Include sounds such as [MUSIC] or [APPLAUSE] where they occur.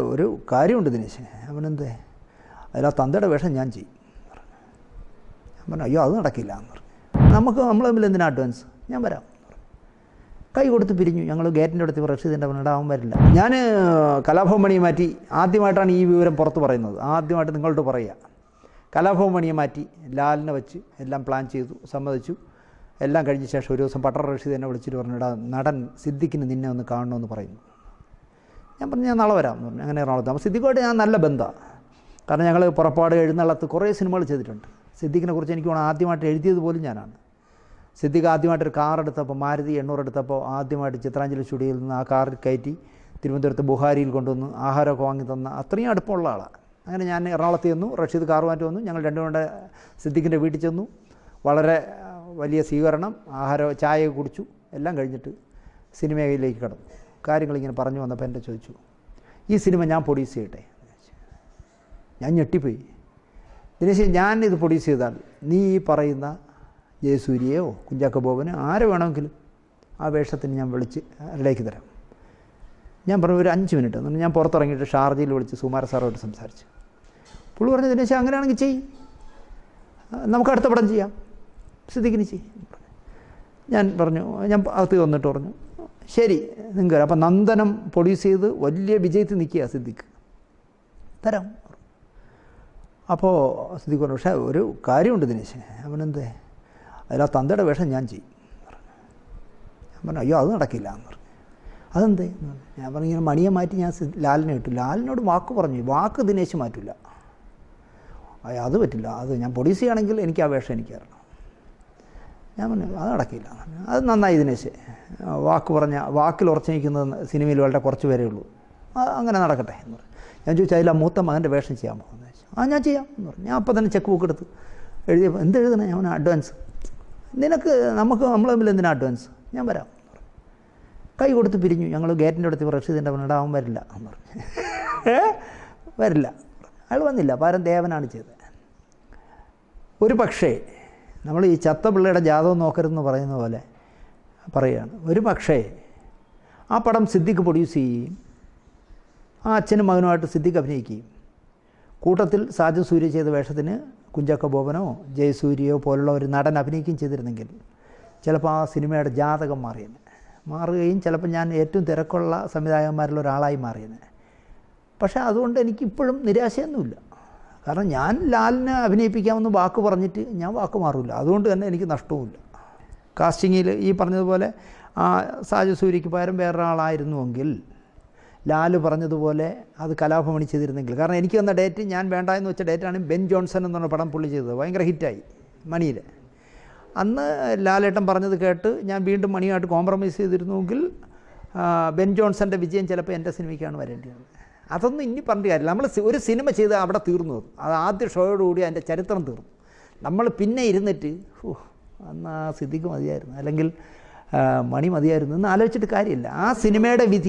ഒരു കാര്യമുണ്ട് ദിനേശ്. അവനെന്തേ? അതിൽ ആ തന്തയുടെ വേഷം ഞാൻ ചെയ്യും. ഞാൻ പറഞ്ഞു അയ്യോ അത് നടക്കില്ല എന്ന് പറഞ്ഞു. നമുക്ക് നമ്മൾ തമ്മിൽ എന്തിനാ അഡ്വാൻസ് ഞാൻ വരാം കൈ കൊടുത്ത് പിരിഞ്ഞു. ഞങ്ങൾ ഗേറ്റിന്റെ അടുത്ത് റഷീദിന്റെ അവനോട് അവൻ വരില്ല. ഞാൻ കലാഭവൻ മണിയെ മാറ്റി ആദ്യമായിട്ടാണ് ഈ വിവരം പുറത്ത് പറയുന്നത്. ആദ്യമായിട്ട് നിങ്ങളോട് പറയുക കലാഭവൻ മണിയെ മാറ്റി ലാലിനെ വെച്ച് എല്ലാം പ്ലാൻ ചെയ്തു സമ്മതിച്ചു. എല്ലാം കഴിഞ്ഞ ശേഷം ഒരു ദിവസം പട്ടർ റഷീദ് എന്നെ വിളിച്ചിട്ട് പറഞ്ഞു നടൻ സിദ്ദിഖിന് നിന്നെ ഒന്ന് കാണണമെന്ന് പറയുന്നു. ഞാൻ പറഞ്ഞു ഞാൻ നാളെ വരാം. എന്ന് പറഞ്ഞു. അങ്ങനെ എറണാകുളത്ത്? അപ്പോൾ സിദ്ദിഖുമായിട്ട് ഞാൻ നല്ല ബന്ധമാണ് കാരണം ഞങ്ങൾ പുറപ്പാട് എഴുന്നള്ളത്ത് കുറേ സിനിമകൾ ചെയ്തിട്ടുണ്ട്. സിദ്ദിഖിനെ കുറിച്ച് എനിക്ക് വേണം ആദ്യമായിട്ട് എഴുതിയത് പോലും ഞാനാണ്. സിദ്ദിഖ് ആദ്യമായിട്ടൊരു കാർ എടുത്തപ്പോൾ മാരുതി എണ്ണൂറ് എടുത്തപ്പോൾ ആദ്യമായിട്ട് ചിത്രാഞ്ജലി സ്റ്റുഡിയോയിൽ നിന്ന് ആ കാറിൽ കയറ്റി തിരുവനന്തപുരത്ത് ബുഹാരിയിൽ കൊണ്ടുവന്ന് ആഹാരമൊക്കെ വാങ്ങി തന്ന അത്രയും അടുപ്പമുള്ള ആളാണ് അങ്ങനെ ഞാൻ എറണാകുളത്ത് ചെന്നു റഷീദ് കാർ കാറുമായിട്ട് വന്നു. ഞങ്ങൾ രണ്ടുപേരുടെ സിദ്ദിഖിന്റെ വീട്ടിൽ ചെന്നു. വളരെ വലിയ സ്വീകരണം. ആഹാരം ചായ കുടിച്ചു. എല്ലാം കഴിഞ്ഞിട്ട് സിനിമയിലേക്ക് കടന്നു. കാര്യങ്ങളിങ്ങനെ പറഞ്ഞു വന്നപ്പോൾ എന്റെ ചോദിച്ചു ഈ സിനിമ ഞാൻ പ്രൊഡ്യൂസ് ചെയ്യട്ടെ? ഞാൻ ഞെട്ടിപ്പോയി. ദിനേശ് ഞാൻ ഇത് പ്രൊഡ്യൂസ് ചെയ്താൽ നീ ഈ പറയുന്ന ജയസൂര്യയോ കുഞ്ചാക്ക ബോബനോ ആരെ വേണമെങ്കിലും ആ വേഷത്തിന് ഞാൻ വിളിച്ച് അതിലേക്ക് തരാം. ഞാൻ പറഞ്ഞു ഒരു അഞ്ച് മിനിറ്റ്. എന്നിട്ട് ഞാൻ പുറത്തിറങ്ങിയിട്ട് ഷാർജയിൽ വിളിച്ച് സുമാര സാറോട് സംസാരിച്ചു. പുള്ളി പറഞ്ഞു ദിനേശ് അങ്ങനെയാണെങ്കിൽ ചെയ്യും. നമുക്ക് അടുത്ത പടം ചെയ്യാം. സിദ്ദിഖിന് ചെയ്യും. ഞാൻ പറഞ്ഞു ഞാൻ അകത്ത് വന്നിട്ട് പറഞ്ഞു. ശരി നിങ്ങൾ അപ്പം നന്ദനം പ്രൊഡ്യൂസ് ചെയ്ത് വലിയ വിജയത്തിൽ നിൽക്കുക സിദ്ദിഖ്. തരാം. അപ്പോൾ സിദ്ദിഖ് പറഞ്ഞു പക്ഷേ ഒരു കാര്യമുണ്ട് ദിനേശ്. അവനെന്തേ അതിൽ ആ തന്തയുടെ വേഷം ഞാൻ ചെയ്യും. ഞാൻ പറഞ്ഞു അയ്യോ അത് നടക്കില്ല. എന്ന് പറഞ്ഞു. അതെന്തേ. ഞാൻ പറഞ്ഞു ഇങ്ങനെ മണിയെ മാറ്റി ഞാൻ ലാലിനെ ഇട്ടു. ലാലിനോട് വാക്ക് പറഞ്ഞു. വാക്ക് ദിനേശ് മാറ്റില്ല. അത് പറ്റില്ല. അത് ഞാൻ പ്രൊഡ്യൂസ് ചെയ്യുകയാണെങ്കിൽ എനിക്ക് ആ വേഷം എനിക്ക് തരണം. ഞാൻ പറഞ്ഞു അത് നടക്കില്ല. അത് നന്നായി ദിനേശ് വാക്ക് പറഞ്ഞ വാക്കിൽ ഉറച്ചു നിൽക്കുന്ന സിനിമയിൽ വളരെ കുറച്ച് പേരേ ഉള്ളൂ. അങ്ങനെ നടക്കട്ടെ എന്ന് പറഞ്ഞു. ഞാൻ ചോദിച്ചു അതിൽ ആ മൂത്ത മകന്റെ വേഷം ചെയ്യാൻ എന്ന് ആ ഞാൻ ചെയ്യാം എന്ന് പറഞ്ഞു. ഞാൻ അപ്പോൾ തന്നെ ചെക്ക് ബുക്ക് എടുത്ത് എഴുതിയപ്പോൾ എന്ത് എഴുതണേ? ഞാൻ അഡ്വാൻസ് നിനക്ക് നമുക്ക് നമ്മൾ തമ്മിൽ എന്തിനാ അഡ്വാൻസ് ഞാൻ വരാം. കൈ കൊടുത്ത് പിരിഞ്ഞു. ഞങ്ങൾ ഗേറ്റിന്റെ അടുത്ത് റഷീദിന്റെ പറഞ്ഞിട്ട് അവൻ വരില്ല എന്ന് പറഞ്ഞു. [LAUGHS] വരില്ല അയാൾ വന്നില്ല. പകരം ദേവനാണ് ചെയ്തത്. ഒരു പക്ഷേ നമ്മൾ ഈ ചത്ത പിള്ളയുടെ ജാതകം നോക്കരുതെന്ന് പറയുന്ന പോലെ പറയുകയാണ്. ഒരു പക്ഷേ ആ പടം സിദ്ദിഖ് പ്രൊഡ്യൂസ് ചെയ്യുകയും ആ അച്ഛനും മകനുമായിട്ട് സിദ്ദിഖ് അഭിനയിക്കുകയും കൂട്ടത്തിൽ സാജു സൂര്യ ചെയ്ത വേഷത്തിന് കുഞ്ചക്ക ബോബനോ ജയസൂര്യയോ പോലുള്ള ഒരു നടൻ അഭിനയിക്കുകയും ചെയ്തിരുന്നെങ്കിൽ ചിലപ്പോൾ ആ സിനിമയുടെ ജാതകം മാറിയേനെ മാറുകയും ചിലപ്പോൾ ഞാൻ ഏറ്റവും തിരക്കുള്ള സംവിധായകന്മാരിൽ ഒരാളായി മാറിയേനെ പക്ഷേ അതുകൊണ്ട് എനിക്കിപ്പോഴും നിരാശയൊന്നുമില്ല. കാരണം ഞാൻ ലാലിനെ അഭിനയിപ്പിക്കാമെന്ന് വാക്ക് പറഞ്ഞിട്ട് ഞാൻ വാക്ക് മാറില്ല അതുകൊണ്ട് തന്നെ എനിക്ക് നഷ്ടവുമില്ല. കാസ്റ്റിങ്ങിൽ ഈ പറഞ്ഞതുപോലെ ആ സാജു സൂര്യയ്ക്ക് പകരം വേറൊരാളായിരുന്നുവെങ്കിൽ ലാൽ പറഞ്ഞതുപോലെ അത് കലാഭമണി ചെയ്തിരുന്നെങ്കിൽ. കാരണം എനിക്ക് വന്ന ഡേറ്റ് ഞാൻ വേണ്ട എന്ന് വെച്ച ഡേറ്റാണ് ബെൻ ജോൺസൺ എന്ന് പറഞ്ഞ പടം പുള്ളി ചെയ്തത്. ഭയങ്കര ഹിറ്റായി മണിയിൽ അന്ന് ലാലേട്ടൻ പറഞ്ഞത് കേട്ട് ഞാൻ വീണ്ടും മണിയായിട്ട് കോംപ്രമൈസ് ചെയ്തിരുന്നുവെങ്കിൽ ബെൻ ജോൺസന്റെ വിജയം ചിലപ്പോൾ എന്റെ സിനിമയ്ക്കാണ് വരേണ്ടി വന്നത് അതൊന്നും ഇനി പറഞ്ഞ കാര്യമില്ല. നമ്മൾ ഒരു സിനിമ ചെയ്ത് അവിടെ തീർന്നു. അത്. ആദ്യ ഷോയോടുകൂടി അതിന്റെ ചരിത്രം തീർന്നു. നമ്മൾ പിന്നെ ഇരുന്നിട്ട് ഓ അന്ന് ആ സിദ്ദിഖ് മതിയായിരുന്നു. അല്ലെങ്കിൽ മണി മതിയായിരുന്നു എന്ന് ആലോചിച്ചിട്ട് കാര്യമില്ല. ആ സിനിമയുടെ വിധി